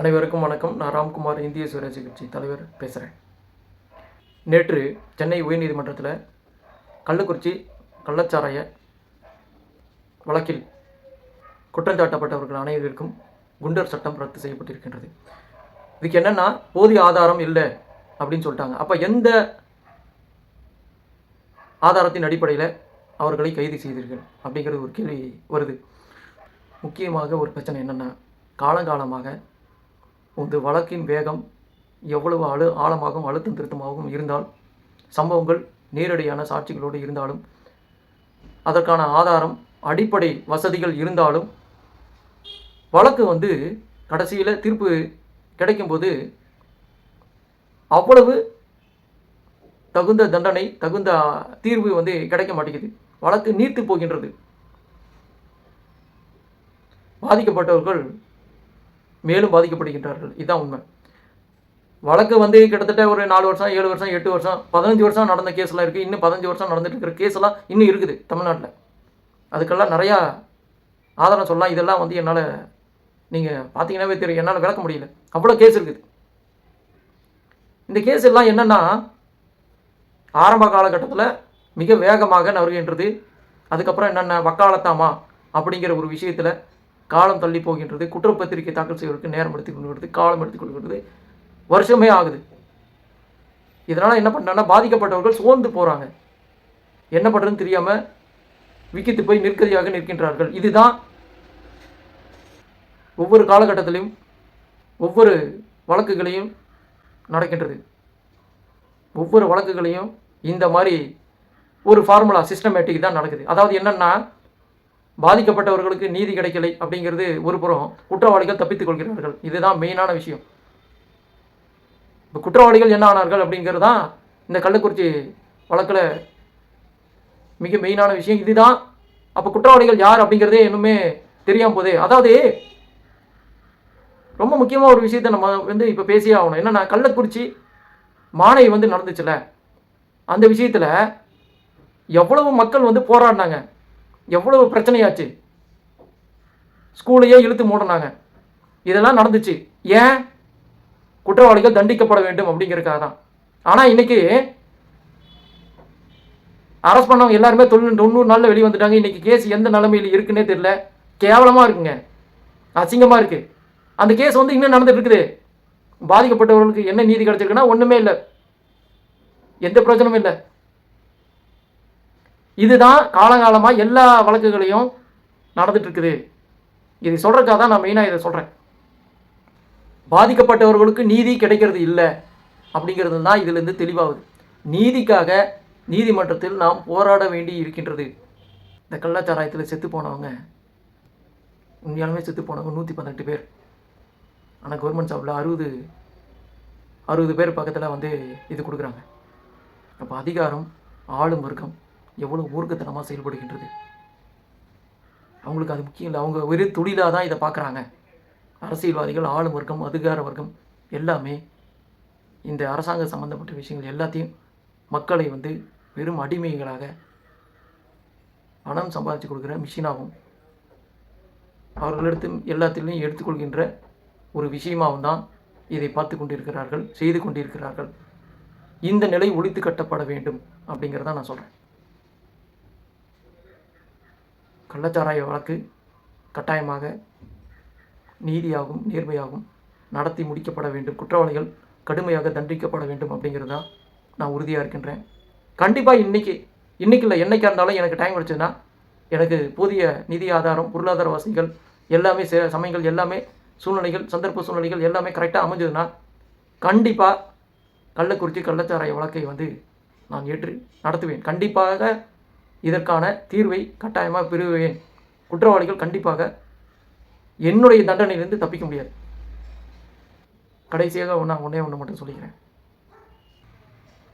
அனைவருக்கும் வணக்கம். நான் ராம்குமார் இந்திய சுயராஜ்ய கட்சி தலைவர் பேசுகிறேன் நேற்று சென்னை உயர்நீதிமன்றத்தில் கள்ளக்குறிச்சி கள்ளச்சாராய வழக்கில் குற்றஞ்சாட்டப்பட்டவர்கள் அனைவருக்கும் குண்டர் சட்டம் ரத்து செய்யப்பட்டிருக்கின்றது. இதுக்கு என்னென்னா போதிய ஆதாரம் இல்லை அப்படின்னு சொல்லிட்டாங்க. அப்போ எந்த ஆதாரத்தின் அடிப்படையில் அவர்களை கைது செய்தீர்கள் அப்படிங்கிறது ஒரு கேள்வி வருது. முக்கியமாக ஒரு பிரச்சனை என்னென்னா காலங்காலமாக இந்த வழக்கின் வேகம் எவ்வளவு அழு ஆழமாகவும் அழுத்தம் திருத்தமாகவும் இருந்தால் சம்பவங்கள் நேரடியான சாட்சிகளோடு இருந்தாலும் அதற்கான ஆதாரம் அடிப்படை வசதிகள் இருந்தாலும் வழக்கு வந்து கடைசியில் தீர்ப்பு கிடைக்கும்போது அவ்வளவு தகுந்த தண்டனை தகுந்த தீர்வு வந்து கிடைக்க மாட்டேங்குது. வழக்கு நீர்த்து போகின்றது. பாதிக்கப்பட்டவர்கள் மேலும் பாதிக்கப்படுகின்றார்கள். இதுதான் உண்மை. வழக்கு வந்து கிட்டத்தட்ட ஒரு நாலு வருஷம் ஏழு வருஷம் எட்டு வருஷம் பதினஞ்சு வருஷம் நடந்த கேஸ்லாம் இருக்குது இன்னும் பதினஞ்சு வருஷம் நடந்துட்டு இருக்கிற கேஸ்லாம் இன்னும் இருக்குது தமிழ்நாட்டில். அதுக்கெல்லாம் நிறையா ஆதாரம் சொல்லலாம் இதெல்லாம் வந்து என்னால் நீங்கள் பார்த்தீங்கன்னாவே தெரியும். என்னால் விளக்க முடியல. அவ்வளோ கேஸ் இருக்குது. இந்த கேஸ் எல்லாம் என்னென்னா ஆரம்ப காலகட்டத்தில் மிக வேகமாக நவருகின்றது அதுக்கப்புறம் என்னென்ன? வக்காலத்தாமா அப்படிங்கிற ஒரு விஷயத்தில் காலம் தள்ளி போகின்றது குற்றப்பத்திரிகை தாக்கல் செய்வதற்கு நேரம் எடுத்துக் கொள்கிறது காலம் எடுத்துக் கொள்கிறது. வருஷமே ஆகுது. இதனால் என்ன பண்ணுறாங்கன்னா பாதிக்கப்பட்டவர்கள் சோர்ந்து போகிறாங்க என்ன பண்ணுறதுன்னு தெரியாமல் விக்கித்து போய் நிற்கதியாக நிற்கின்றார்கள். இதுதான் ஒவ்வொரு காலகட்டத்திலையும் ஒவ்வொரு வழக்குகளையும் நடக்கின்றது. ஒவ்வொரு வழக்குகளையும் இந்த மாதிரி ஒரு ஃபார்முலா சிஸ்டமேட்டிக் தான் நடக்குது. அதாவது என்னென்னா பாதிக்கப்பட்டவர்களுக்கு நீதி கிடைக்கலை அப்படிங்கிறது ஒரு புறம் குற்றவாளிகள் தப்பித்துக் கொள்கிறார்கள். இதுதான் மெயினான விஷயம். இப்போ குற்றவாளிகள் என்ன ஆனார்கள் அப்படிங்கிறது தான் இந்த கள்ளக்குறிச்சி வழக்கில் மிக மெயினான விஷயம். இதுதான். அப்போ குற்றவாளிகள் யார் அப்படிங்கிறதே இன்னுமே தெரியாம போதே. அதாவது ரொம்ப முக்கியமாக ஒரு விஷயத்தை நம்ம வந்து இப்போ பேசியே ஆகணும். என்னென்னா கள்ளக்குறிச்சி மானை வந்து நடந்துச்சுல. அந்த விஷயத்தில் எவ்வளவு மக்கள் வந்து போராடினாங்க. எவ்வளவு பிரச்சனையாச்சு? ஸ்கூலையே இழுத்து மூடினாங்க. இதெல்லாம் நடந்துச்சு. ஏன்? குற்றவாளிகள் தண்டிக்கப்பட வேண்டும் அப்படிங்கிறதுக்காக தான். ஆனால் இன்னைக்கு அரெஸ்ட் பண்ணவங்க எல்லாருமே தொண்ணூறு தொண்ணூறு நாளில் வெளியே வந்துட்டாங்க. இன்னைக்கு கேஸ் எந்த நிலைமையில் இருக்குன்னே தெரியல. கேவலமாக இருக்குங்க. அசிங்கமாக இருக்குது அந்த கேஸ் வந்து இன்னும் நடந்துட்டு இருக்குது பாதிக்கப்பட்டவர்களுக்கு என்ன நீதி கிடைச்சிருக்குன்னா ஒன்றுமே இல்லை. எந்த பிரயோஜனமும் இல்லை. இதுதான் காலங்காலமாக எல்லா வழக்குகளையும் நடந்துட்டு இருக்குது இது சொல்கிறக்காக தான் நான் மெயினாக இதை சொல்கிறேன் பாதிக்கப்பட்டவர்களுக்கு நீதி கிடைக்கிறது இல்லை அப்படிங்கிறது தான் இதிலேருந்து தெளிவாகுது. நீதிக்காக நீதிமன்றத்தில் நாம் போராட வேண்டி இருக்கின்றது. இந்த கள்ளச்சாராயத்தில் செத்து போனவங்க உண்மையாலுமே செத்து போனவங்க நூற்றி பதினெட்டு பேர். ஆனால் கவர்மெண்ட் ஜாபில் அறுபது அறுபது பேர் பக்கத்தில் வந்து இது கொடுக்குறாங்க. அப்போ அதிகாரம் ஆளும் வர்க்கம் எவ்வளோ மூர்க்கத்தனமாக செயல்படுகின்றது? அவங்களுக்கு அது முக்கியம் இல்லை. அவங்க ஒரே தொழிலாக தான் இதை பார்க்குறாங்க. அரசியல்வாதிகள் ஆளும் வர்க்கம் அதிகார வர்க்கம் எல்லாமே இந்த அரசாங்க சம்மந்தப்பட்ட விஷயங்கள் எல்லாத்தையும் மக்களை வந்து வெறும் அடிமைகளாக பணம் சம்பாதிச்சு கொடுக்குற மிஷினாகவும் அவர்களிடத்து எல்லாத்திலையும் எடுத்துக்கொள்கின்ற ஒரு விஷயமாகவும் தான் இதை பார்த்து கொண்டிருக்கிறார்கள் செய்து கொண்டிருக்கிறார்கள். இந்த நிலை ஒழித்து கட்டப்பட வேண்டும் அப்படிங்கிறதான் நான் சொல்கிறேன் கள்ளச்சாராய வழக்கு கட்டாயமாக நீதியாகும் நேர்மையாகும் நடத்தி முடிக்கப்பட வேண்டும். குற்றவாளிகள் கடுமையாக தண்டிக்கப்பட வேண்டும் அப்படிங்கிறது தான் நான் உறுதியாக இருக்கின்றேன். கண்டிப்பாக இன்றைக்கி இன்றைக்கி இல்லை என்றைக்காக இருந்தாலும் எனக்கு டைம் கிடச்சதுன்னா எனக்கு போதிய நிதி ஆதாரம் பொருளாதார வசதிகள் எல்லாமே சே சமயங்கள் எல்லாமே சூழ்நிலைகள் சந்தர்ப்ப சூழ்நிலைகள் எல்லாமே கரெக்டாக அமைஞ்சதுன்னா கண்டிப்பாக கள்ளக்குறிச்சி கள்ளச்சாராய வழக்கை வந்து நான் ஏற்று நடத்துவேன். கண்டிப்பாக இதற்கான தீர்வை கட்டாயமாக பெறுவேன். குற்றவாளிகள் கண்டிப்பாக என்னுடைய தண்டனையிலிருந்து தப்பிக்க முடியாது. கடைசியாக நான் ஒன்றே ஒன்று மட்டும் சொல்லிக்கிறேன்.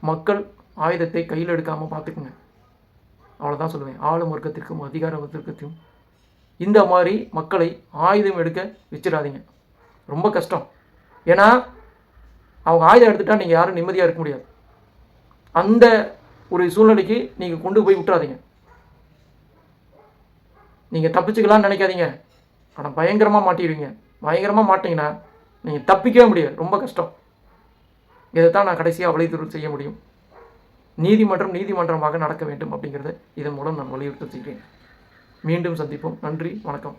மக்கள் ஆயுதத்தை கையில் எடுக்காமல் பார்த்துக்குங்க. அவ்வளோதான் சொல்லுவேன். ஆளும் வர்க்கத்திற்கும் அதிகார வர்க்கத்திற்கும் இந்த மாதிரி மக்களை ஆயுதம் எடுக்க வச்சிடாதீங்க. ரொம்ப கஷ்டம். ஏன்னா அவங்க ஆயுதம் எடுத்துட்டா நீங்கள் யாரும் நிம்மதியாக இருக்க முடியாது. அந்த ஒரு சூழ்நிலைக்கு நீங்கள் கொண்டு போய் விட்டுறாதீங்க. நீங்கள் தப்பிச்சுக்கலாம்னு நினைக்காதீங்க. ஆனால் பயங்கரமாக மாட்டிடுவீங்க. பயங்கரமாக மாட்டிங்கன்னா நீங்கள் தப்பிக்கவே முடியாது. ரொம்ப கஷ்டம். இதை தான் நான் கடைசியாக வலியுறுத்தல் செய்ய முடியும். நீதிமன்றம் நீதிமன்றமாக நடக்க வேண்டும் அப்படிங்கிறத இதன் மூலம் நான் வலியுறுத்தி செய்கிறேன். மீண்டும் சந்திப்போம். நன்றி. வணக்கம்.